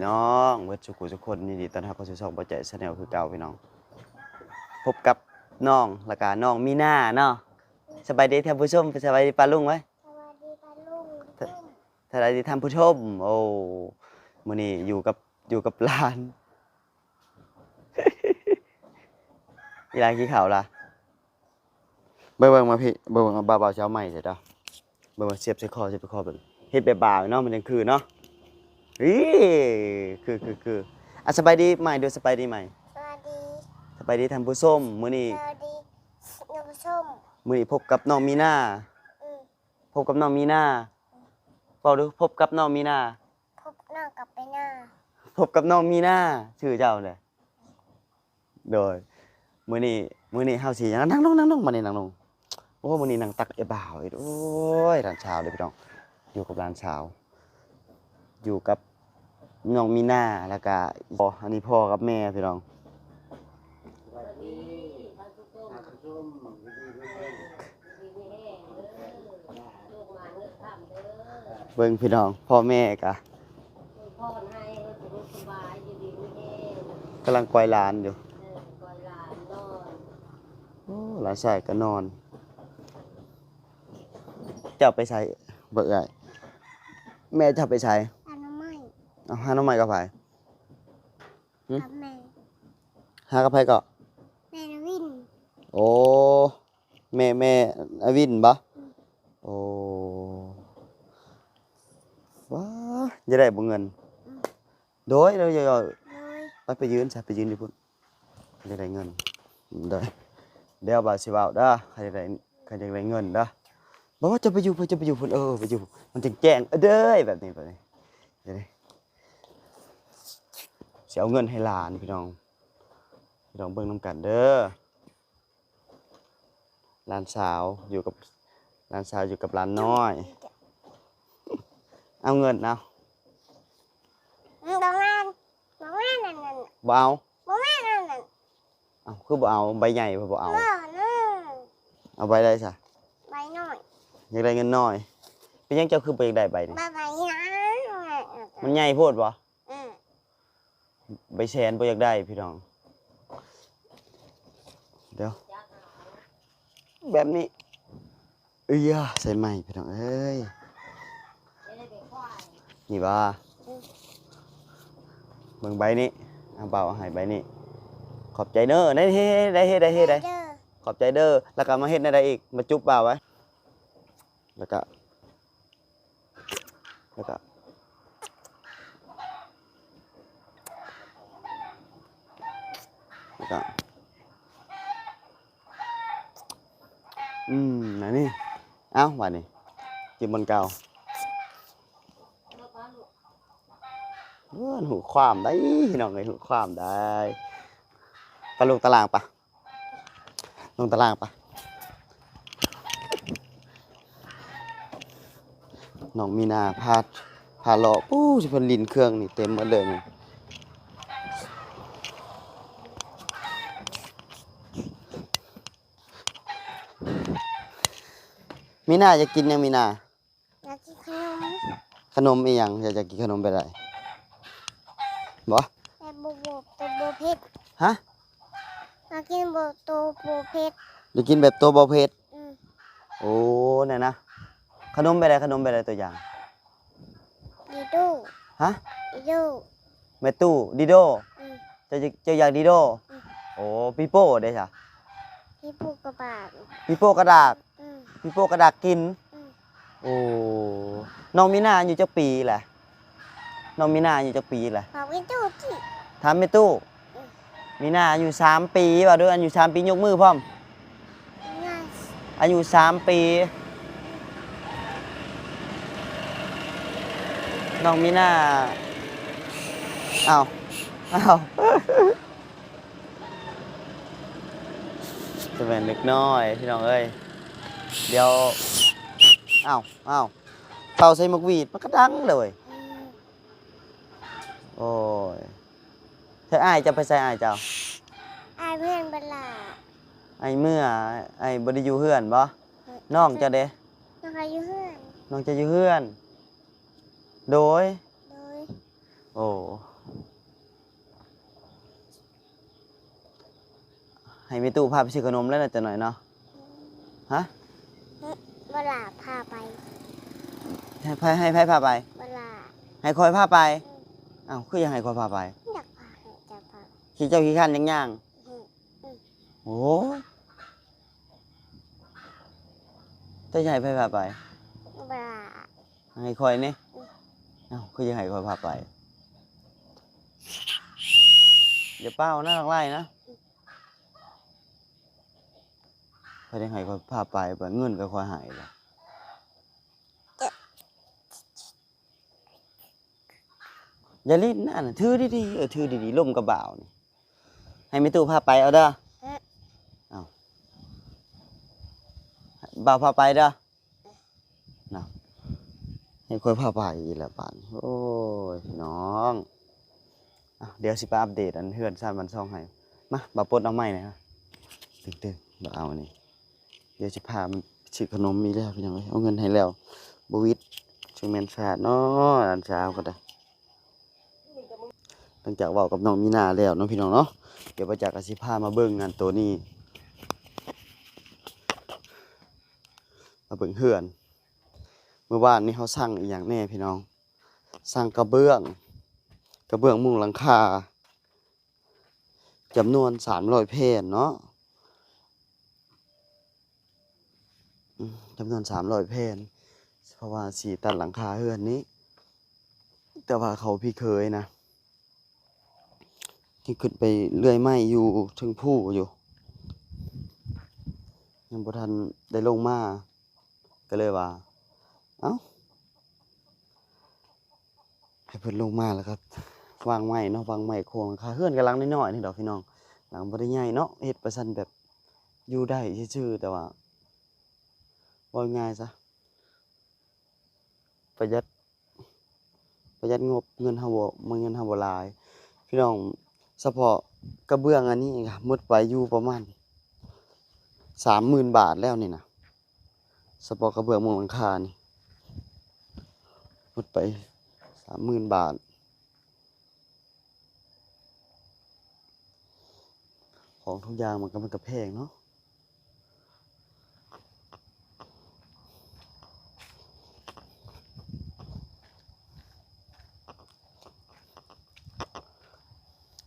พี่น้องเบิดสุขุทุกคนยินดีต้อนรับเข้าสู่ช่องบ่ใจชาแนลคือเก่าพี่น้อง พบกับน้องแล้วก็น้องมีหน้าเนาะสบายดีท่านผู้ชมสบายดีปาลุงไหมสวัสดีปาลุงสบายดีท่านผู้ชม โอ้มื้อนี้อยู่กับอยู่กับหลานอีหลานขี้ขาวล่ะเบิ่งเบิ่งมาพี่เบิ่งเบิ่งเอาบ่าวๆเช้าใหม่เสร็จแล้วเบิ่งมาเสียบใส่คอเสียบใส่คอแบบเฮ็ดแบบบ่าวเนาะมันยังคือเนาะ อีคือคือคืออะสบายดีใหม่เดี๋ยวสบายดีใหม่สวัสดีสบายดีท่านผู้ชมมื้อนี้สวัสดีน้ำส้มมื้อนี้พบกับน้องมีนาอืมพบกับน้องมีนาเว้าดูพบกับน้องมีนาพบหน้ากับไปหน้าพบกับน้องมีนาชื่อเจ้าเลยโดยมื้อนี้มื้อนี้เฮาสิยังนั่งลงนั่งลงมานี่นั่งลงโอ้มื้อนี้นั่งตักไอ้บ่าวอีกโอ้ยร้านเช้าเลยพี่น้องอยู่กับร้านเช้าอยู่กับ น้องมีหน้าแล้วก็พ่ออันนี้พ่อกับแม่พี่น้องเบิ่งพี่น้อง พ่อแม่กะพ่อให้ก็จะรู้สบาอยู่ดีไม่แห้งกำลังกอยลานอยู่หลานนอนโอ้หลานชายก็นอนจ้าไปใช้เบิกไอ้แม่จ้าไปใช้ เอาหาน้องใหม่กับไผหืมกับแม่หากับไผก็แม่นวิน โอ้แม่แม่อวินบ่โอ้ว้าจะได้บ่เงิน โดยเดี๋ยวอย่าเลยไปไปยืนใช่ไปยืนอยู่พุ่นจะได้เงินเด้อเดี๋ยวบ่าวสิเว้าเด้อใครจะได้ใครจะได้เงินเด้อบอกว่าจะไปอยู่จะไปอยู่พุ่นเออไปอยู่ มันจึงแจ้งเออเด้อแบบนี้แบบนี้เดี๋ยวนี้ สิเอาเงินให้หลานพี่น้อง พี่น้องเบิ่งนํกันเด้อหลานสาวอยู่กับหลานสาวอยู่กับหลานน้อย เอาเงินเอาอืมบอกแม่นบอกแม่นนั่นนั่นบ่เอาบอกแม่นนั่นนั่นเอาคือบ่เอาใบใหญ่บ่เอาเมื่อนั่นเอาใบได้ซะใบหน่อยอยากได้เงินน้อย เป็นหยังเจ้าคือบ่อยากได้ใบนี่ใบใบนะมันใหญ่โพดบ่อืม ใบแสนบ่อยากได้พี่น้อง เดี๋ยว แบบนี้ เอ้ยใส่ใหม่พี่น้องเอ้ย นี่บ่เบิ่งใบนี้เอาเบาเอาให้ใบนี้ ขอบใจเด้อได้เฮ็ดได้เฮ็ดได้เฮ็ดได้ขอบใจเด้อแล้วก็มาเฮ็ดในใดอีก มาจุ๊บเบ่าไว้ แล้วก็ แล้วก็ แล้วก็อืมนั่นนี่ เอ้าว่านี่กินบนเก่าเออหูความได้น้องไอหูความได้ไปลงตารางปะลงตารางปะน้องมีนาพาดพาเลาะปู้สิพิ่นลินเครื่องนี่เต็มหมดเลยนี่ มีนาจะกินยังมีนาอยากกินขนมขนมอีหยังอยากจะกินขนมไปได้บ่แต่โบโบตัวโบเพชรฮะอยากกินโบตัวโบเพชรอยากกินแบบตัวบ่เผ็ดอืมโอ้เนี่ยนะขนมไปได้ขนมไปได้ตัวอย่างดีดูฮะดีดูแม่ตู้ดิโดอืมเจะเจะอยากดิโดอืม โอ้ปีโป้เด้จ้ะที่ผูกกระบาดปีโป้กระดากอื มปีโป้กระดากกินอืมโอ้น้องมีนาอายู่จักปีแหละน้องมีนาอายู่จักปีแหละบอกวิจูที่ถามแม่ตู้อืมมีนาอายุสามปีว่าด้วยอายุสามปียกมือพร้อมง่ายอายุสามปี น้องมีนาอ้าวอ้าวจะเป็นเล็กน้อยพี่น้องเอ้ย เดี๋ยวอาเอาเป่าใส่หมวกหวีดมันก็ดังเลย โอ้ยเธออายจะไปใส่อายเจ้าอายเพื่อนบลาไอเมื่อไอ้บริยูเพื่อนบ่น้องจะเด้น้องอายุเพื่อนน้องจะอยู่เพื่อน โดย โดย โอ้ให้มีตู้พาไปซื้อขนมแล้วนะจะหน่อยเนาะฮะ เวลาพาไปให้ไผให้ไผพาไป เวลาให้คอยพาไปอ้าวคือยังให้คอยพาไปอยากพาให้จะพาขี้เจ้าขี้ข้านยังย่างอืมโอ้ยเจะใหญ่ไปพาไปเวลาให้คอยนี่เอ้าคือยังให้คอยพาไปเดี๋ยวเป้าน่ารักไล่นะ ไปได้ให้คอยพาไปไปเงินก็คอยใหายละอย่าลิ้นนะน่ะถือดีๆเออถือดีๆล่มกระบ่าวนี่ให้ไม่ตู้พาไปเอาเด้อเอาบ่าวพาไปเด้อนะให้คอยพาไปอีกแล้วป่านโอ้ยพี่น้องอะเดี๋ยวสิไปอัปเดตอันเฮือนซ่านมันซ่องให้มาบ่าวปลดเอาไม้หน่อยฮะตึงๆบ่าวเอาอันนี้ เดี๋ยวสิพามันซื้อขนมมีแล้วพี่น้องเอาเงินให้แล้วบวิดชื่อแมนชาดเนาะอันเช้าก็ได้หลังจากว้ากับน้องมีนาแล้วเนาะพี่น้องเนาะเดี๋ยวประจักษ์ก็สิพามาเบิ่งงานตัวนี้มาเบิ่งเฮือนเมื่อวานนี้เขาสร้างอีกอย่างแน่พี่น้องสร้างกระเบื้อง กระเบื้องมุงหลังคาจำนวนสามร้อยแผ่นเนาะอืม จำนวนสามร้อยแผ่นเพราะว่าสีตัดหลังคาเฮือนนี้ แต่ว่าเขาพี่เคยนะ ที่ขึ้นไปเลื่อยไม้อยู่ถึงผู้อยู่ ยังบ่ทันได้ลงมา ก็เลยว่า เอ้า ให้เพิ่นลงมาแล้วก็วางไม้เนาะวางไม้โครงหลังคาเฮือนกำลังน้อยๆนี่ดอกพี่น้อง หลังบ่ได้ใหญ่เนาะเฮ็ดประสันแบบอยู่ได้ซื่อๆแต่ว่า ว่าง่ายซะประหยัดประหยัดงบเงินเฮาบ่มันเงินเฮาบ่หลาย พี่น้องเฉพาะกระเบื้องอันนี้ก็หมดไปอยู่ประมาณสามหมื่นบาทแล้วนี่นะสปอร์กระเบื้องมุงหลังคานี่หมดไปสามหมื่นบาท ของทุกอย่างมันก็มันก็แพงเนาะ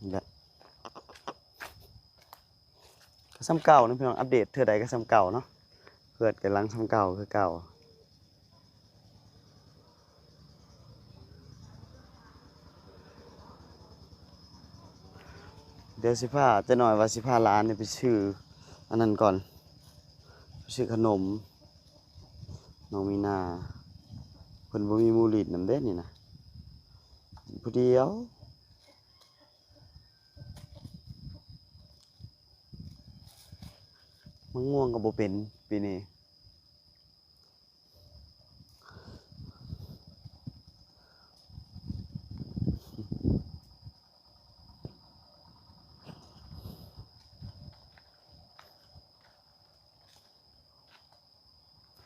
นี่แหละก็ซ้ำเก่านะพี่น้องอัปเดตเทื่อใดก็ซ้ำเก่าเนาะเกิดกันลังซ้ำเก่าคือเก่าเดี๋ยวสิพาจะหน่อยว่าสิพาร้านเนี่ยไปชื่ออันนั้นก่อนไปชื่อขนมน้องมีนาเพิ่นบ่มีมูลิดนำเด้นี่นะผู้เดียว มะม่วงก็บ่เป็นปีนี้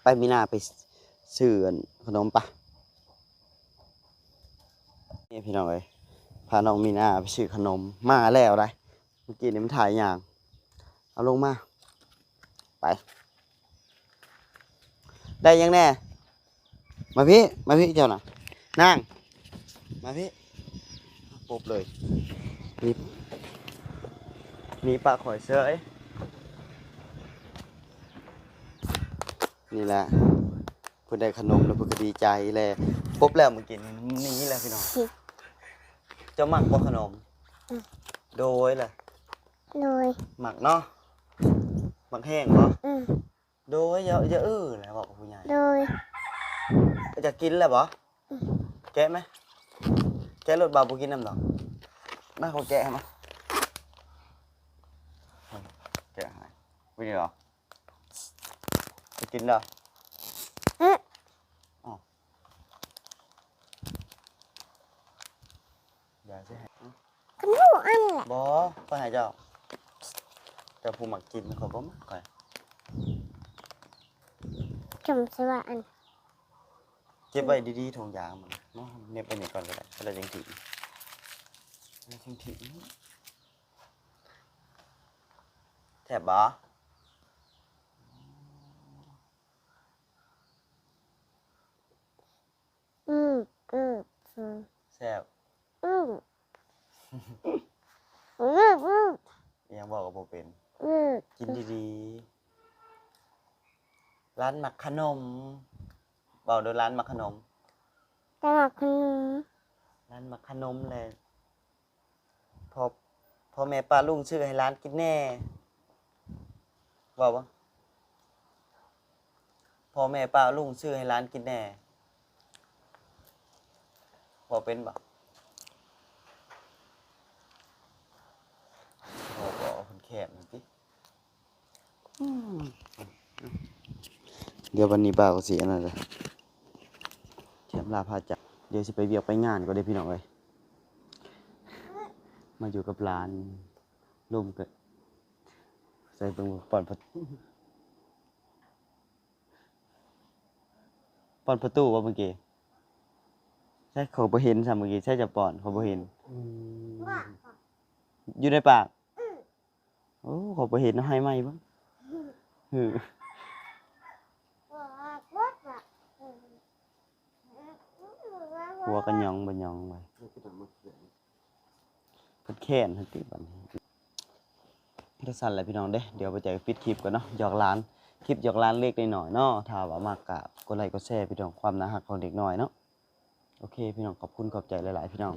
ไปมีนาไปซื้อนขนมปะนี่พี่น้องเอ้ยพาน้องมีนาไปซื้อขนมมาแล้วได้เมื่อกี้นี่มันถ่ายอย่าง เอาลงมา ไป ได้ยังแน่ มาพี่ มาพี่เจ้าน่ะนั่ง มาพี่ปุ๊บเลยนี่นี่ปลาข่อยเสยนี่แหละเพื่นได้ขนมแล้วเพื่นก็ดีใจเลยปุ๊บแล้วมากินนี่แหละพี่น้องเจ้าหมักบ่ขนม โดยแหละโดยหมักเนาะ หมักแห้งบ่อืมโดยอย่าอย่าอื้อแหละบอกกับผู้ใหญ่โดยจะกินแล้วบ่แกะไหมแกะรถบาบุกินน้ำดอกมาเขาแกะให้มาแกะให้วินี่เหรอจะกินเหรออืมอ๋ออย่าสิให้ขนมอันแหละบ่ก็ให้เจ้า เจ้าผู้มักกินเขาบ่มักก่อยจมสว่าอันเก็บไว้ดีๆถุงยางมันเนาะเน็บไปนี่ก่อนก็ได้แล้วจังถิแล้วจังถิแซ่บบ่อืมอืมอืมแซ่บอืมอืมอืมยัง บอกกับบ่เป็น อืมกินดีๆ ร้านมักขนมบอกโดยร้านมักขนมตลาดขนมร้านมักขนมเลยพอพอแม่ป้าลุงชื่อให้ร้านกินแน่บอกว่าพอแม่ป้าลุงชื่อให้ร้านกินแน่บอกเป็นบ่บอกบอกคน แคบหน่อยสิเดี๋ยววันนี้ป้าก็สิอันนั้นเลยเทียมลาพาจักเดี๋ยวสิไปเวียกไปงานก็ได้พี่น้องเอ้ยมาอยู่กับร้านลุมเกิดใส่เบิ่งปอนประตูปอนประตูว่าเมื่อกี้ใช่เขาบ่เห็นซะเมื่อกี้ใช่จะปอนเขาบ่เห็นว่าอยู่ในปากโอ้ขาบ่เห็นเอาให้ไหมบ้างหัวกันยองบ่ยองไว้เพิ่นแค้นเพิ่นติบัดนี้ถ้าสั่นแหละพี่น้องเด้เดี๋ยวไปเจอปิดคลิปกันเนาะหยอกหลานคลิปหยอกหลานเล็กน้อยเนาะถ้าว่ามากกะกดไลค์กดแชร์พี่น้องความน่ารักของเด็กน้อยเนาะโอเค พี่น้องขอบคุณขอบใจหลาย ๆ พี่น้อง